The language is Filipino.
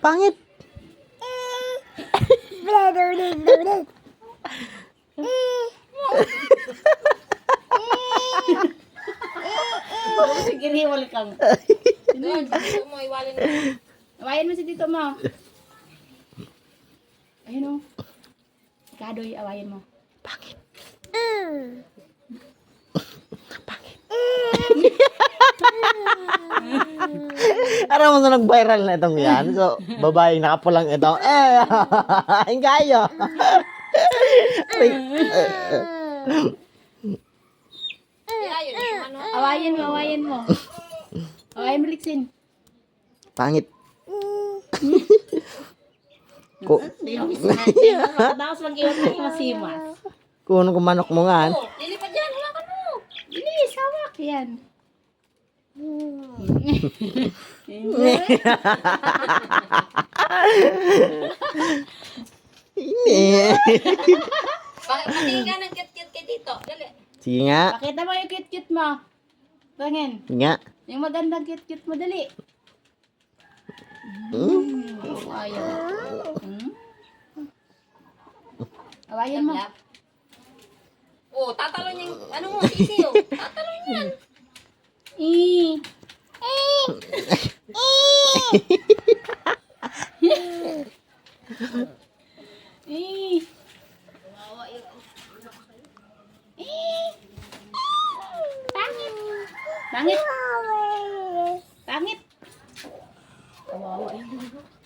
Pangit. Sige, hiwal kang. Doon, dito mo, iwalin mo. Awayan mo si Tito mo. Ayun o. Kadoy, awayan mo. Pangit. Aram mo sa nag-viral na itong yan. So, babaeng nakapulang ito. Eh, ang ano. Awayan mo, awayan mo. Awayan mo, Lixin. Pangit. Ko, Tapos mag-iwan ka yung masimas. kuno ko manok mo nga. Oh, lilipad dyan, hawakan mo. Bilis, hawak yan. Ini. Bakit ka ng cute-cute kay dito? Dali. Sige nga. Pakita mo yung cute-cute mo. Sige nga. Yung magandang cute-cute mo, dali. Mm. Ayaw. Hmm? Awayan mo. Oh, tatalon yung, ano mo, sisi oh. Tatalon yan. Eh. Eh. Eh. Pangit. Pangit. Pangit. Kawawa yun.